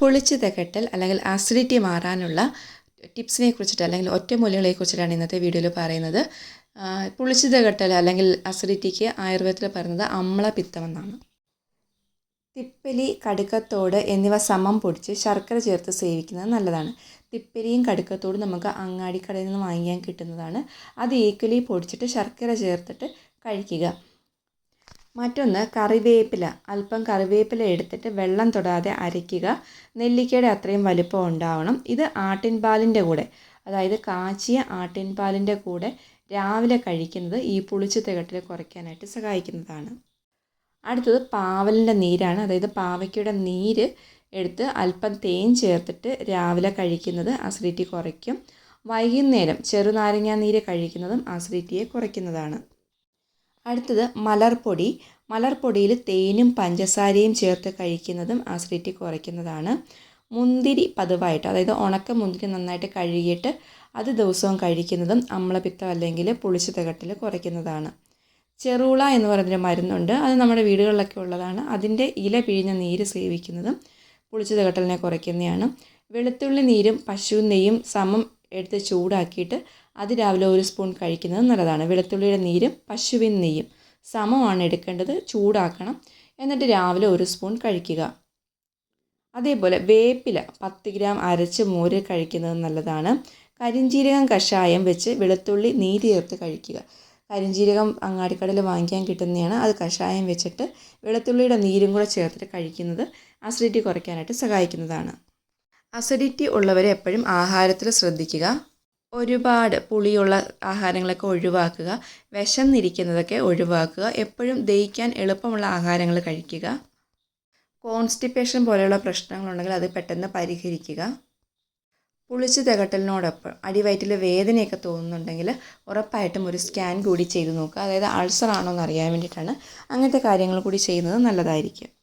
പുളിച്ച് തികട്ടൽ അല്ലെങ്കിൽ ആസിഡിറ്റി മാറാനുള്ള ടിപ്സിനെ കുറിച്ചിട്ട് അല്ലെങ്കിൽ ഒറ്റമൂലികളെ കുറിച്ചിട്ടാണ് ഇന്നത്തെ വീഡിയോയിൽ പറയുന്നത്. പൊളിച്ച് തകട്ടൽ അല്ലെങ്കിൽ അസിഡിറ്റിക്ക് ആയുർവേദത്തിൽ പറയുന്നത് അമ്ലപിത്തം എന്നാണ്. തിപ്പലി കടുക്കത്തോട് എന്നിവ സമം പൊടിച്ച് ശർക്കര ചേർത്ത് സേവിക്കുന്നത് നല്ലതാണ്. തിപ്പലിയും കടുക്കത്തോടും നമുക്ക് അങ്ങാടിക്കടയിൽ നിന്ന് വാങ്ങിക്കാൻ കിട്ടുന്നതാണ്. അത് ഈക്വലി പൊടിച്ചിട്ട് ശർക്കര ചേർത്തിട്ട് കഴിക്കുക. മറ്റൊന്ന് കറിവേപ്പില. അല്പം കറിവേപ്പില എടുത്തിട്ട് വെള്ളം തൊടാതെ അരയ്ക്കുക. നെല്ലിക്കയുടെ അത്രയും വലിപ്പം ഉണ്ടാവണം. ഇത് ആട്ടിൻപാലിന്റെ കൂടെ അതായത് കാച്ചിയ ആട്ടിൻപാലിന്റെ കൂടെ രാവിലെ കഴിക്കുന്നത് ഈ പുളിച്ചു തികട്ടൽ കുറയ്ക്കാനായിട്ട് സഹായിക്കുന്നതാണ്. അടുത്തത് പാവലിന്റെ നീരാണ്. അതായത് പാവയ്ക്കയുടെ നീര് എടുത്ത് അല്പം തേൻ ചേർത്തിട്ട് രാവിലെ കഴിക്കുന്നത് അസിഡിറ്റി കുറയ്ക്കും. വൈകുന്നേരം ചെറുനാരങ്ങാ നീര് കഴിക്കുന്നതും അസിഡിറ്റിയെ കുറയ്ക്കുന്നതാണ്. അടുത്തത് മലർപ്പൊടി. മലർപ്പൊടിയിൽ തേനും പഞ്ചസാരയും ചേർത്ത് കഴിക്കുന്നതും ആസിഡിറ്റി കുറയ്ക്കുന്നതാണ്. മുന്തിരി പതിവായിട്ട് അതായത് ഉണക്ക മുന്തിരി നന്നായിട്ട് കഴുകിയിട്ട് അത് ദിവസവും കഴിക്കുന്നതും അമ്ലപിത്തം അല്ലെങ്കിൽ പുളിച്ചു തകട്ടിൽ കുറയ്ക്കുന്നതാണ്. ചെറുള എന്ന് പറയുന്നൊരു മരുന്നുണ്ട്. അത് നമ്മുടെ വീടുകളിലൊക്കെ ഉള്ളതാണ്. അതിന്റെ ഇല പിഴിഞ്ഞ നീര് സേവിക്കുന്നതും പുളിച്ചു തകട്ടലിനെ കുറയ്ക്കുന്നതാണ്. വെളുത്തുള്ളി നീരും പശു നെയ്യും സമം എടുത്ത് ചൂടാക്കിയിട്ട് അത് രാവിലെ ഒരു സ്പൂൺ കഴിക്കുന്നത് നല്ലതാണ്. വെളുത്തുള്ളിയുടെ നീരും പശുവിൻ നെയ്യും സമമാണ് എടുക്കേണ്ടത്. ചൂടാക്കണം. എന്നിട്ട് രാവിലെ ഒരു സ്പൂൺ കഴിക്കുക. അതേപോലെ വേപ്പില പത്ത് ഗ്രാം അരച്ച് മോര് കഴിക്കുന്നത് നല്ലതാണ്. കരിഞ്ജീരകം കഷായം വെച്ച് വെളുത്തുള്ളി നീര് ചേർത്ത് കഴിക്കുക. കരിഞ്ജീരകം അങ്ങാടിക്കടയിൽ വാങ്ങിക്കാൻ കിട്ടുന്നതാണ്. അത് കഷായം വെച്ചിട്ട് വെളുത്തുള്ളിയുടെ നീരും കൂടെ ചേർത്തിട്ട് കഴിക്കുന്നത് അസിഡിറ്റി കുറയ്ക്കാനായിട്ട് സഹായിക്കുന്നതാണ്. അസിഡിറ്റി ഉള്ളവരെ എപ്പോഴും ആഹാരത്തിൽ ശ്രദ്ധിക്കുക. ഒരുപാട് പുളിയുള്ള ആഹാരങ്ങളൊക്കെ ഒഴിവാക്കുക. വിശന്നിരിക്കുന്നതൊക്കെ ഒഴിവാക്കുക. എപ്പോഴും ദഹിക്കാൻ എളുപ്പമുള്ള ആഹാരങ്ങൾ കഴിക്കുക. കോൺസ്റ്റിപ്പേഷൻ പോലെയുള്ള പ്രശ്നങ്ങളുണ്ടെങ്കിൽ അത് പെട്ടെന്ന് പരിഹരിക്കുക. പുളിച്ച് തികട്ടലിനോടൊപ്പം അടിവയറ്റിൽ വേദനയൊക്കെ തോന്നുന്നുണ്ടെങ്കിൽ ഉറപ്പായിട്ടും ഒരു സ്കാൻ കൂടി ചെയ്ത് നോക്കുക. അതായത് അൾസർ ആണോ എന്ന് അറിയാൻ വേണ്ടിയിട്ടാണ് അങ്ങനത്തെ കാര്യങ്ങൾ കൂടി ചെയ്യുന്നത് നല്ലതായിരിക്കും.